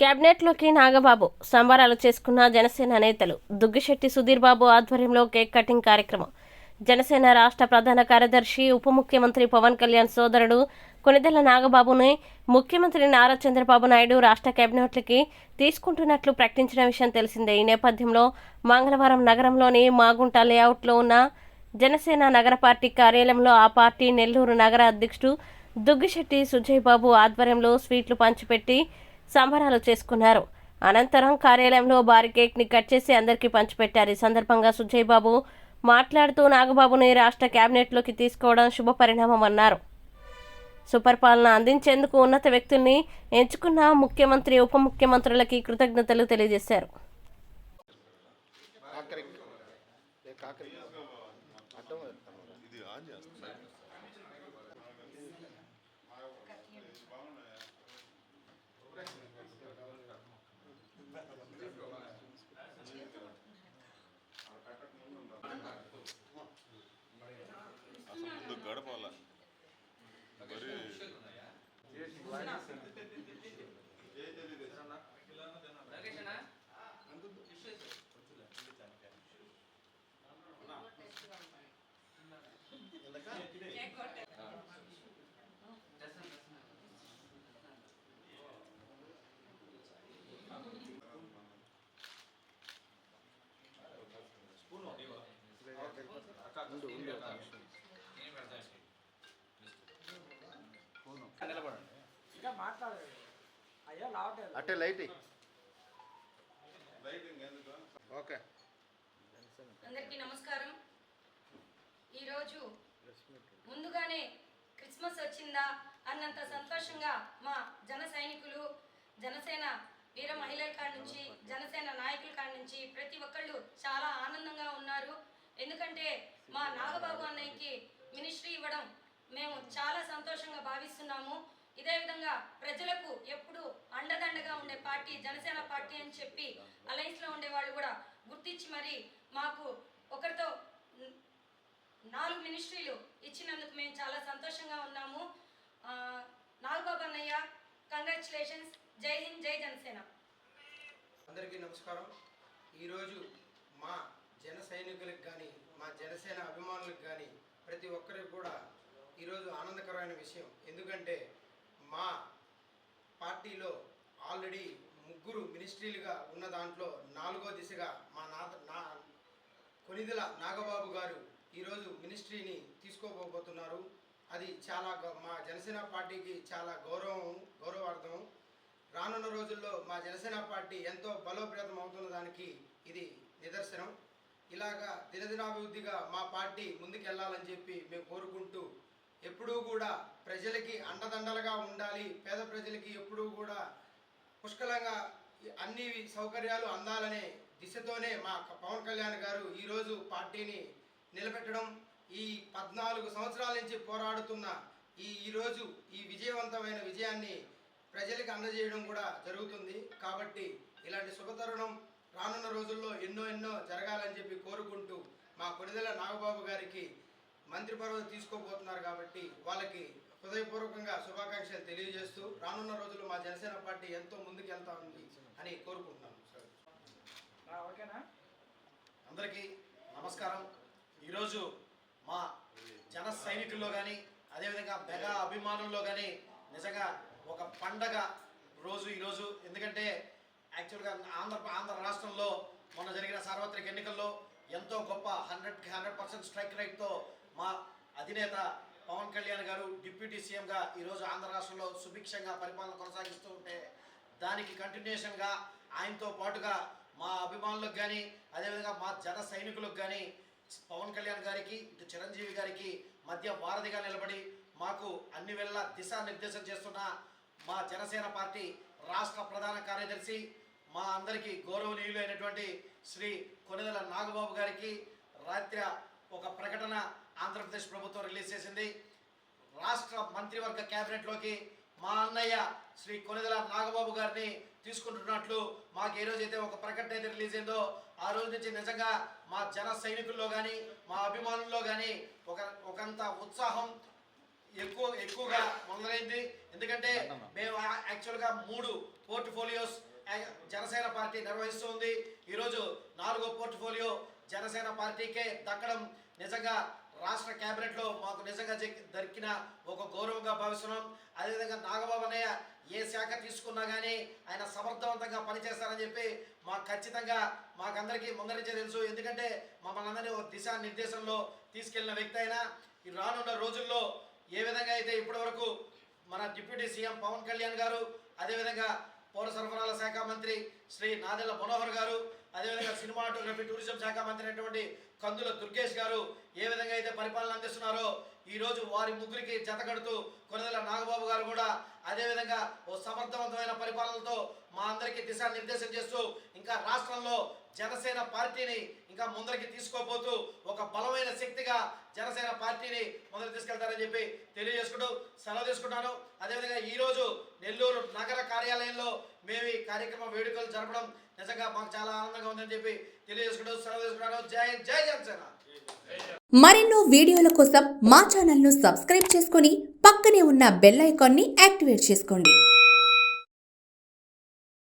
కేబినెట్లోకి నాగబాబు. సంబరాలు చేసుకున్న జనసేన నేతలు. దుగ్గిశెట్టి సుధీర్ బాబు ఆధ్వర్యంలో కేక్ కటింగ్ కార్యక్రమం. జనసేన రాష్ట్ర ప్రధాన కార్యదర్శి ఉప ముఖ్యమంత్రి పవన్ కళ్యాణ్ సోదరుడు కొనిదెల నాగబాబుని ముఖ్యమంత్రి నారా చంద్రబాబు నాయుడు రాష్ట్ర కేబినెట్లకి తీసుకుంటున్నట్లు ప్రకటించిన విషయం తెలిసిందే. ఈ నేపథ్యంలో మంగళవారం నగరంలోని మాగుంట లేఅవుట్లో ఉన్న జనసేన నగర పార్టీ కార్యాలయంలో ఆ పార్టీ నెల్లూరు నగర అధ్యక్షుడు దుగ్గిశెట్టి సుజయ్ బాబు ఆధ్వర్యంలో స్వీట్లు పంచిపెట్టి సంబరాలు చేసుకున్నారు. అనంతరం కార్యాలయంలో భారీ కేక్ని కట్ చేసి అందరికీ పంచిపెట్టారు. ఈ సందర్భంగా సుజయ్ బాబు మాట్లాడుతూ నాగబాబుని రాష్ట్ర కేబినెట్లోకి తీసుకోవడం శుభ పరిణామం అన్నారు. సుపరిపాలన అందించేందుకు ఉన్నత వ్యక్తుల్ని ఎంచుకున్న ముఖ్యమంత్రి ఉప ముఖ్యమంత్రులకి కృతజ్ఞతలు తెలియజేశారు. ఇది ఆన్ చేస్తున్నా అసలు ముందు గడపాల మరి ఉండు మాట్లాడలేదు. అయ్యా రావట్లేదు. అట్టే లైట్. ఓకే. అందరికీ నమస్కారం. ఈరోజు ముందుగానే క్రిస్మస్ వచ్చిందా అన్నంత సంతోషంగా మా జన సైనికులు జనసేన వీర మహిళల కాడ నుంచి జనసేన నాయకుల కాడ నుంచి ప్రతి ఒక్కళ్ళు చాలా ఆనందంగా ఉన్నారు. ఎందుకంటే మా నాగబాబు అన్నయ్యకి మినిస్ట్రీ ఇవ్వడం మేము చాలా సంతోషంగా భావిస్తున్నాము. ఇదే విధంగా ప్రజలకు ఎప్పుడు అండదండగా ఉండే పార్టీ జనసేన పార్టీ అని చెప్పి అలయన్స్లో ఉండే వాళ్ళు కూడా గుర్తించి మరి మాకు ఒకరితో నాలుగు మినిస్ట్రీలు ఇచ్చినందుకు మేము చాలా సంతోషంగా ఉన్నాము. ఆ, నాగబాబు అన్నయ్య కంగ్రాచులేషన్స్ జై హింద్ జై జనసేన. అందరికీ నమస్కారం. ఈరోజు మా జన సైనికులకు కానీ మా జనసేన అభిమానులకు కానీ ప్రతి ఒక్కరికి కూడా ఈరోజు ఆనందకరమైన విషయం. ఎందుకంటే మా పార్టీలో ఆల్రెడీ ముగ్గురు మినిస్ట్రీలుగా ఉన్న దాంట్లో నాలుగో దిశగా మా నాథ నా కొనిదల నాగబాబు గారు ఈరోజు మినిస్ట్రీని తీసుకోబోతున్నారు. అది చాలా మా జనసేన పార్టీకి చాలా గౌరవం గౌరవార్థం. రానున్న రోజుల్లో మా జనసేన పార్టీ ఎంతో బలోపేతం అవుతున్న దానికి ఇది నిదర్శనం. ఇలాగా దినదినాభివృద్ధిగా మా పార్టీ ముందుకెళ్ళాలని చెప్పి మేము కోరుకుంటూ ఎప్పుడూ కూడా ప్రజలకి అండదండలుగా ఉండాలి. పేద ప్రజలకి ఎప్పుడూ కూడా పుష్కలంగా అన్ని సౌకర్యాలు అందాలనే దిశతోనే మా పవన్ కళ్యాణ్ గారు ఈరోజు పార్టీని నిలబెట్టడం ఈ పద్నాలుగు సంవత్సరాల నుంచి పోరాడుతున్న ఈ ఈరోజు ఈ విజయవంతమైన విజయాన్ని ప్రజలకు అందజేయడం కూడా జరుగుతుంది. కాబట్టి ఇలాంటి శుభతరుణం రానున్న రోజుల్లో ఎన్నో ఎన్నో జరగాలని చెప్పి కోరుకుంటూ మా కొనిదెల నాగబాబు గారికి మంత్రి పదవి తీసుకోబోతున్నారు కాబట్టి వాళ్ళకి హృదయపూర్వకంగా శుభాకాంక్షలు తెలియజేస్తూ రానున్న రోజుల్లో మా జనసేన పార్టీ ఎంతో ముందుకు వెళ్తా ఉంది అని కోరుకుంటున్నాను ఓకేనా? అందరికీ నమస్కారం. ఈరోజు మా జన సైనికుల్లో కానీ అదేవిధంగా మెగా అభిమానుల్లో కానీ నిజంగా ఒక పండగ రోజు ఈరోజు. ఎందుకంటే యాక్చువల్గా ఆంధ్ర ఆంధ్ర రాష్ట్రంలో మొన్న జరిగిన సార్వత్రిక ఎన్నికల్లో ఎంతో గొప్ప హండ్రెడ్కి హండ్రెడ్ పర్సెంట్ స్ట్రైక్ రేట్తో మా అధినేత పవన్ కళ్యాణ్ గారు డిప్యూటీ సీఎంగా ఈరోజు ఆంధ్ర రాష్ట్రంలో సుభిక్షంగా పరిపాలన కొనసాగిస్తూ ఉంటే దానికి కంటిన్యూషన్గా ఆయనతో పాటుగా మా అభిమానులకు కానీ అదేవిధంగా మా జన సైనికులకు కానీ పవన్ కళ్యాణ్ గారికి ఇటు చిరంజీవి గారికి మధ్య వారధిగా నిలబడి మాకు అన్ని వేళ దిశానిర్దేశం చేస్తున్న మా జనసేన పార్టీ రాష్ట్ర ప్రధాన కార్యదర్శి మా అందరికీ గౌరవనీయులు అయినటువంటి శ్రీ కొనిదెల నాగబాబు గారికి రాత్రి ఒక ప్రకటన ఆంధ్రప్రదేశ్ ప్రభుత్వం రిలీజ్ చేసింది. రాష్ట్ర మంత్రివర్గ క్యాబినెట్లోకి మా అన్నయ్య శ్రీ కొనిదల నాగబాబు గారిని తీసుకుంటున్నట్లు మాకు ఏ రోజైతే ఒక ప్రకటన అయితే రిలీజ్ అయిందో ఆ రోజు నుంచి నిజంగా మా జన సైనికుల్లో కానీ మా అభిమానుల్లో కానీ ఒక ఒకంత ఉత్సాహం ఎక్కువ ఎక్కువగా మొదలైంది. ఎందుకంటే మేము యాక్చువల్గా మూడు పోర్ట్ఫోలియోస్ జనసేన పార్టీ నిర్వహిస్తుంది ఈరోజు నాలుగో పోర్ట్ఫోలియో జనసేన పార్టీకే దక్కడం నిజంగా రాష్ట్ర క్యాబినెట్లో మాకు నిజంగా దొరికిన ఒక గౌరవంగా భావిస్తున్నాం. అదేవిధంగా నాగబాబు అన్నయ్య ఏ శాఖ తీసుకున్నా కానీ ఆయన సమర్థవంతంగా పనిచేస్తారని చెప్పి మాకు ఖచ్చితంగా మాకందరికీ ముందర తెలుసు. ఎందుకంటే మమ్మల్ని అందరినీ ఒక దిశా నిర్దేశంలో తీసుకెళ్ళిన వ్యక్తి అయినా ఈ రానున్న రోజుల్లో ఏ విధంగా అయితే ఇప్పటివరకు మన డిప్యూటీ సీఎం పవన్ కళ్యాణ్ గారు అదేవిధంగా పౌర సరఫరాల శాఖ మంత్రి శ్రీ నాదెల్ల మనోహర్ గారు అదేవిధంగా సినిమాటోగ్రఫీ టూరిజం శాఖ మంత్రి అయినటువంటి కందుల దుర్గేష్ గారు ఏ విధంగా అయితే పరిపాలన అందిస్తున్నారో ఈరోజు వారి ముగ్గురికి జతకడుతూ కొనదల నాగబాబు గారు కూడా అదేవిధంగా ఓ సమర్థవంతమైన పరిపాలనతో మా అందరికీ దిశానిర్దేశం చేస్తూ ఇంకా రాష్ట్రంలో జనసేన పార్టీని ఇంకా ముందరికి తీసుకోపోతూ ఒక బలమైన శక్తిగా జనసేన పార్టీని ముందరికి తీసుకెళ్తారని చెప్పి తెలియజేసుకుంటూ సెలవు తీసుకుంటాను. అదేవిధంగా ఈరోజు నెల్లూరు నగర కార్యాలయంలో మేము ఈ కార్యక్రమ వేడుకలు జరపడం నిజంగా మాకు చాలా ఆనందంగా ఉందని చెప్పి మరెన్నో వీడియోల కోసం మా ఛానల్ను సబ్స్క్రైబ్ చేసుకొని పక్కనే ఉన్న బెల్ ఐకాన్ని యాక్టివేట్ చేసుకోండి.